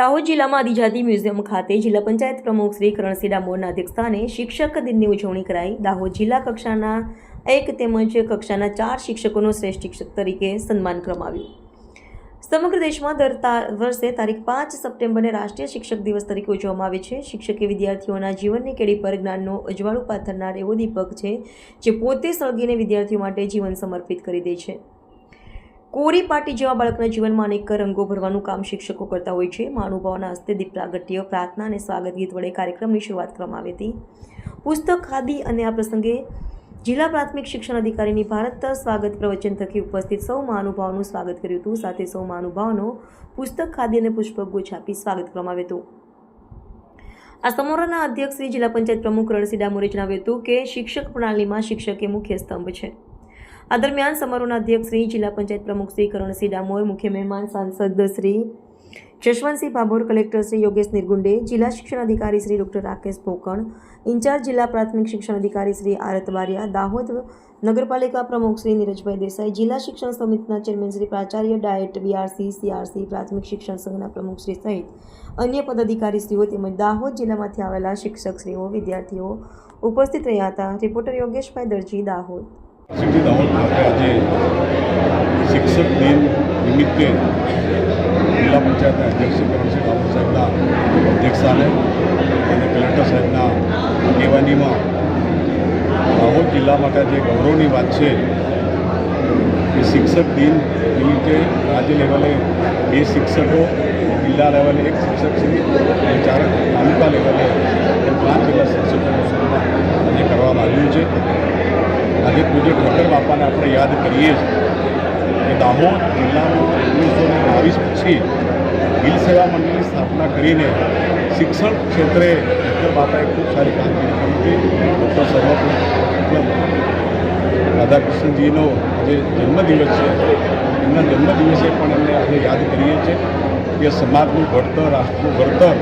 દાહોદ જિલ્લામાં આદિજાતિ મ્યુઝિયમ ખાતે જિલ્લા પંચાયત પ્રમુખ શ્રી કરણસિંહ ડામોરના અધ્યક્ષસ્થાને શિક્ષક દિનની ઉજવણી કરાઈ. દાહોદ જિલ્લા કક્ષાના એક તેમજ કક્ષાના ચાર શિક્ષકોનો શ્રેષ્ઠ શિક્ષક તરીકે સન્માન કરવામાં આવ્યું સમગ્ર દેશમાં દર વર્ષે તારીખ પાંચ સપ્ટેમ્બરને રાષ્ટ્રીય શિક્ષક દિવસ તરીકે ઉજવવામાં આવે છે. શિક્ષકે વિદ્યાર્થીઓના જીવનની કેડી પર જ્ઞાનનો અજવાળું પાથરનાર એવો દીપક છે, જે પોતે સળગીને વિદ્યાર્થીઓ માટે જીવન સમર્પિત કરી દે છે. કોરી પાટી જેવા બાળકના જીવનમાં અનેક રંગો ભરવાનું કામ શિક્ષકો કરતા હોય છે. મહાનુભાવના હસ્તે દીપ પ્રાગટ્ય પ્રાર્થના અને સ્વાગત ગીત વડે કાર્યક્રમની શરૂઆત કરવામાં આવી હતી. પુસ્તક, ખાદી અને આ પ્રસંગે જિલ્લા પ્રાથમિક શિક્ષણ અધિકારીની ભારત સ્વાગત પ્રવચન થકી ઉપસ્થિત સૌ મહાનુભાવોનું સ્વાગત કર્યું હતું. સાથે સૌ મહાનુભાવનો પુસ્તક, ખાદી અને પુષ્પગુચ્છ આપી સ્વાગત કરવામાં આવ્યું હતું. આ સમારોહના અધ્યક્ષ શ્રી જિલ્લા પંચાયત પ્રમુખ રણસિંહ ડામોરે જણાવ્યું હતું કે શિક્ષક પ્રણાલીમાં શિક્ષક એ મુખ્ય સ્તંભ છે. આ દરમિયાન સમારોહના અધ્યક્ષ શ્રી જિલ્લા પંચાયત પ્રમુખ શ્રી કરણસિંહ ડામોર મુખ્ય મહેમાન સાંસદ શ્રી જશવંતસિંહ ભાભોર, કલેક્ટર શ્રી યોગેશ નિર્ગુંડે, જિલ્લા શિક્ષણ અધિકારી શ્રી ડૉક્ટર રાકેશ પોકણ, ઇન્ચાર્જ જિલ્લા પ્રાથમિક શિક્ષણ અધિકારી શ્રી આરત બારિયા દાહોદ નગરપાલિકા પ્રમુખ શ્રી નીરજભાઈ દેસાઈ, જિલ્લા શિક્ષણ સમિતિના ચેરમેન શ્રી પ્રાચાર્ય ડાયટ બીઆરસી સીઆરસી, પ્રાથમિક શિક્ષણ સંઘના પ્રમુખ શ્રી સહિત અન્ય પદાધિકારીશ્રીઓ તેમજ દાહોદ જિલ્લામાંથી આવેલા શિક્ષકશ્રીઓ, વિદ્યાર્થીઓ ઉપસ્થિત રહ્યા હતા. રિપોર્ટર યોગેશભાઈ દરજી, દાહોદ. સિટી દાહોદ ખાતે આજે શિક્ષક દિન નિમિત્તે જિલ્લા પંચાયતના અધ્યક્ષ કરમસિંહ ઠાકોર સાહેબના અધ્યક્ષસ્થાને અને કલેક્ટર સાહેબના આગેવાનીમાં દાહોદ જિલ્લા માટે જે ગૌરવની વાત છે એ શિક્ષક દિન નિમિત્તે રાજ્ય લેવલે બે શિક્ષકો, જિલ્લા લેવલે એક શિક્ષક શ્રી અને ચાર તાલુકા લેવલે એમ પાંચ જેટલા શિક્ષકોનું સન્માન આજે કરવામાં આવ્યું છે આજે પૂજ્ય ઠક્કર બાપાને આપણે યાદ કરીએ છીએ કે દાહોદ જિલ્લામાં ઓગણીસો ને બાવીસ પછી ગીલ સેવા મંડળની સ્થાપના કરીને શિક્ષણ ક્ષેત્રે ઠક્કર બાપાએ ખૂબ સારી કામગીરી કરી હતી. ડૉક્ટર સર્વપલ્લી રાધાકૃષ્ણજીનો જે જન્મદિવસ છે. એમના જન્મદિવસે પણ એમને આજે યાદ કરીએ છીએ કે સમાજનું ઘડતર, રાષ્ટ્રનું ઘડતર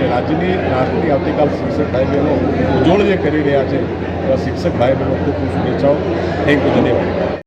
અને રાજ્યની રાષ્ટ્રની આવતીકાલ શિક્ષક ભાઈ બહેનો ઉજ્જવળ જે કરી રહ્યા છે શિક્ષક ભાઈ બહેનો ખૂબ ખૂબ શુભેચ્છાઓ. થેન્ક યુ ધન્યવાદ.